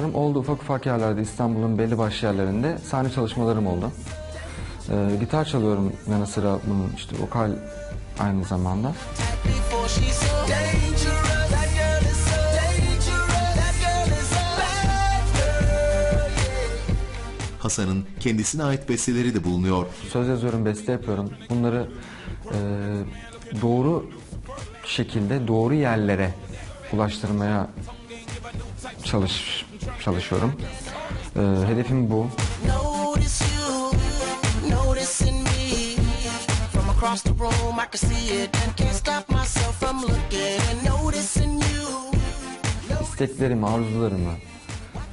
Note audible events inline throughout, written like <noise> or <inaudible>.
çalışmalarım oldu ufak ufak yerlerde İstanbul'un belli başlı yerlerinde sahne çalışmalarım oldu. Ee, gitar çalıyorum yanı sıra bunun işte vokal aynı zamanda. Hasan'ın kendisine ait besteleri de bulunuyor. Söz yazıyorum, beste yapıyorum. Bunları e, doğru şekilde doğru yerlere ulaştırmaya çalış çalışıyorum. E, hedefim bu. İsteklerimi, arzularımı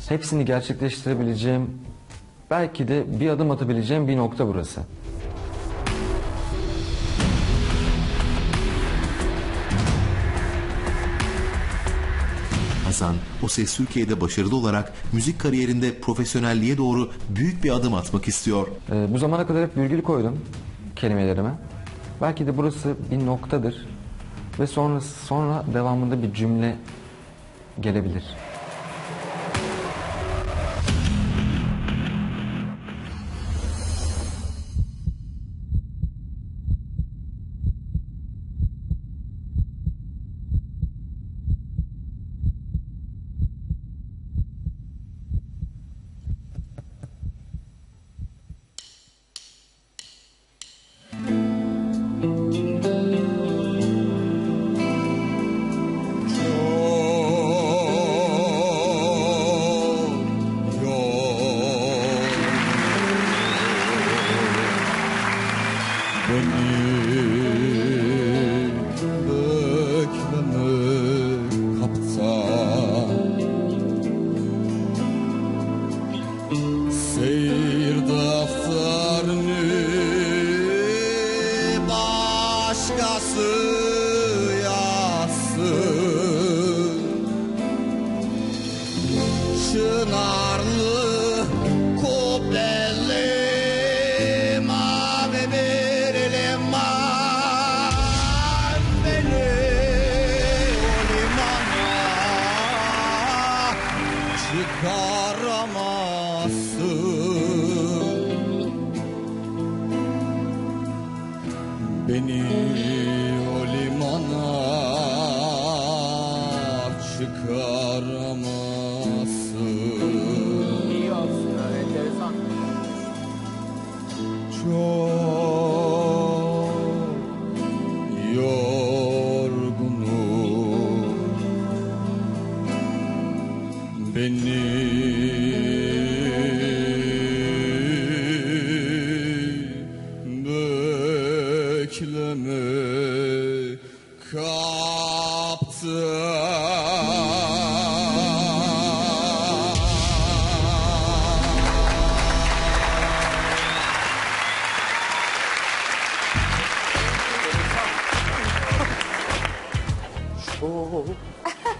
hepsini gerçekleştirebileceğim belki de bir adım atabileceğim bir nokta burası. Hasan, O Ses Türkiye'de başarılı olarak müzik kariyerinde profesyonelliğe doğru büyük bir adım atmak istiyor. Ee, bu zamana kadar hep virgül koydum kelimelerime. Belki de burası bir noktadır ve sonra sonra devamında bir cümle gelebilir. Çınarlı kubbeli mavi bir liman Beni o limana çıkaramazsın. Beni o limana çıkaramazsın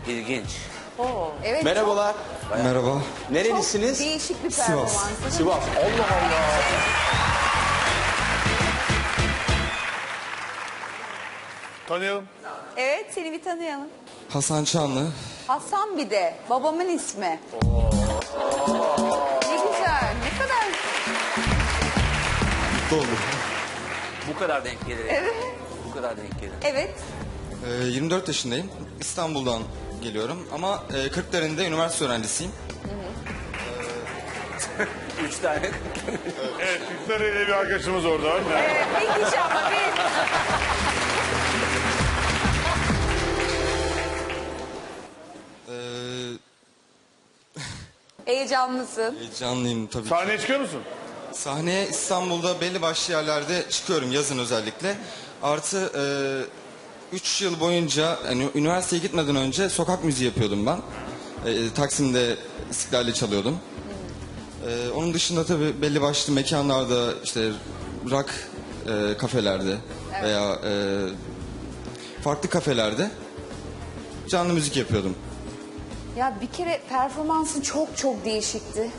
İlginç. Evet, Merhabalar. Merhaba. Nerelisiniz? çok değişik bir performans. Sivas. Allah Allah. Tanıyalım. Evet, seni bir tanıyalım. Hasan Çanlı. Hasan bir de, babamın ismi. Ne güzel, ne kadar... Oldum. Bu kadar denk gelir. Evet. Bu kadar denk gelir. Evet, Ee, 24 yaşındayım. İstanbul'dan geliyorum ama e, Kırklareli'nde üniversite öğrencisiyim. <laughs> Üç tane. Evet, Kırklareli'yle bir arkadaşımız orada var. ee, bir kişi ama bir... Heyecanlısın. heyecanlıyım tabii. ki. Sahneye çıkıyor musun? Sahneye İstanbul'da belli başlı yerlerde çıkıyorum yazın özellikle. Artı 3 yıl boyunca yani üniversiteye gitmeden önce sokak müziği yapıyordum ben. Ee, Taksim'de İstiklal'de çalıyordum. Ee, onun dışında tabii belli başlı mekanlarda işte rock e, kafelerde veya e, farklı kafelerde canlı müzik yapıyordum. Ya bir kere performansın çok çok değişikti.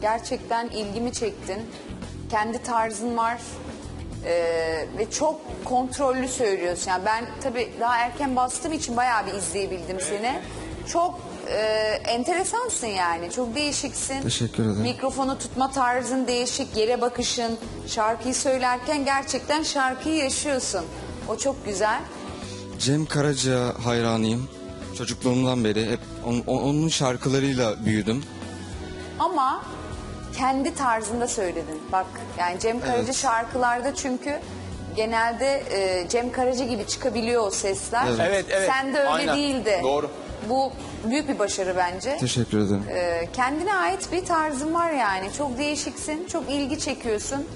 Gerçekten ilgimi çektin. Kendi tarzın var. Ee, ve çok kontrollü söylüyorsun. Yani ben tabii daha erken bastığım için bayağı bir izleyebildim seni. Çok e, enteresansın yani. Çok değişiksin. Teşekkür ederim. Mikrofonu tutma tarzın değişik, yere bakışın, şarkıyı söylerken gerçekten şarkıyı yaşıyorsun. O çok güzel. Cem Karaca hayranıyım. Çocukluğumdan beri hep onun, onun şarkılarıyla büyüdüm. Ama kendi tarzında söyledin. Bak yani Cem Karaca Evet. şarkılarda çünkü genelde e, Cem Karaca gibi çıkabiliyor o sesler. Evet. Evet, evet. Sen de öyle Aynen. değildi. Doğru. Bu büyük bir başarı bence. Teşekkür ederim. E, kendine ait bir tarzın var yani. Çok değişiksin, çok ilgi çekiyorsun.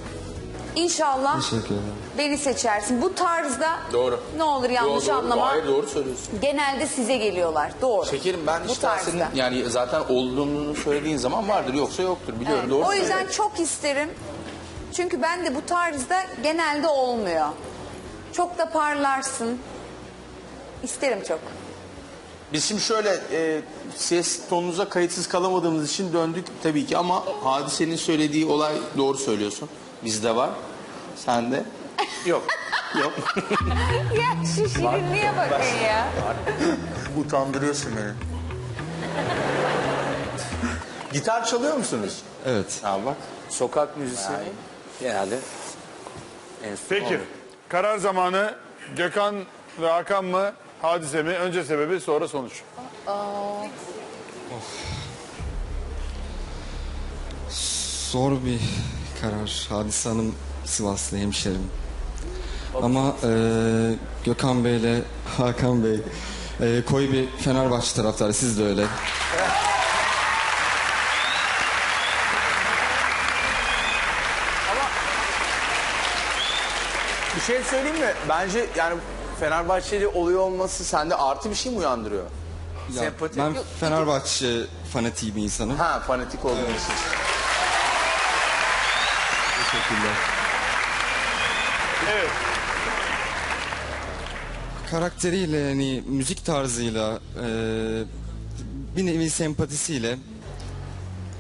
İnşallah Teşekkür ederim. Beni seçersin. Bu tarzda Doğru. ne olur yanlış Doğru, doğru. anlama. Hayır doğru söylüyorsun. Genelde size geliyorlar. Doğru. Şekerim ben Bu işte tarzda. senin yani zaten olduğunu söylediğin zaman vardır yoksa yoktur biliyorum Evet. doğru O yüzden çok isterim. Çünkü ben de bu tarzda genelde olmuyor. Çok da parlarsın. İsterim çok. Biz şimdi şöyle e, ses tonunuza kayıtsız kalamadığımız için döndük tabii ki ama Hadise'nin söylediği olay doğru söylüyorsun. Bizde var. Sen de yok. yok. <laughs> Ya şu şirinliğe bakın ya. Utandırıyorsun beni. Gitar çalıyor musunuz? Evet. Ha bak. Sokak müziği genelde enstrüman Peki. Karar zamanı Gökhan ve Hakan mı? Hadise mi? Önce sebebi sonra sonuç. Zor bir karar. Hadise Hanım Sivaslı hemşerim. Ama e, Gökhan Bey ile Hakan Bey e, koyu bir Fenerbahçe taraftarı. Siz de öyle. Bir şey söyleyeyim mi? Bence yani Fenerbahçeli oluyor olması sende artı bir şey mi uyandırıyor? Ya, Sempati. ben Fenerbahçe fanatiği bir insanım. Ha fanatik olduğun için. Teşekkürler. Evet. Karakteriyle yani müzik tarzıyla e, bir nevi sempatisiyle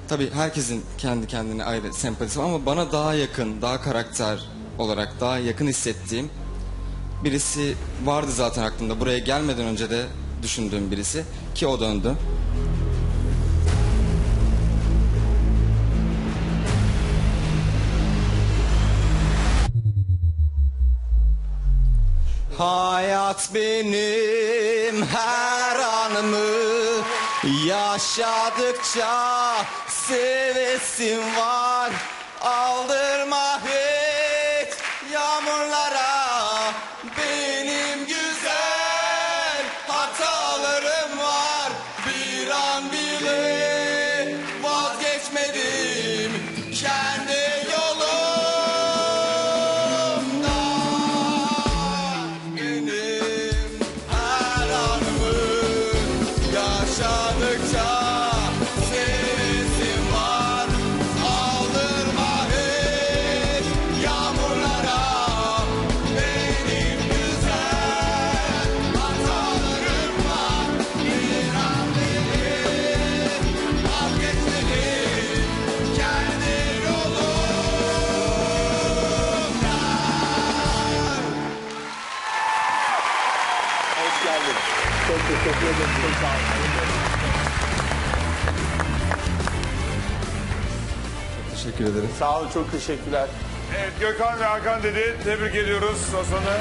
tabii herkesin kendi kendine ayrı sempatisi var ama bana daha yakın, daha karakter olarak daha yakın hissettiğim birisi vardı zaten aklımda. Buraya gelmeden önce de düşündüğüm birisi ki o döndü. Hayat benim her anımı yaşadıkça sevesim var. Aldırma hiç Hoş geldin. Çok teşekkür ederim. Çok sağ olun. Teşekkür ederim. Sağ olun çok teşekkürler. Evet Gökhan ve Hakan dedi. Tebrik ediyoruz Hasan'ı.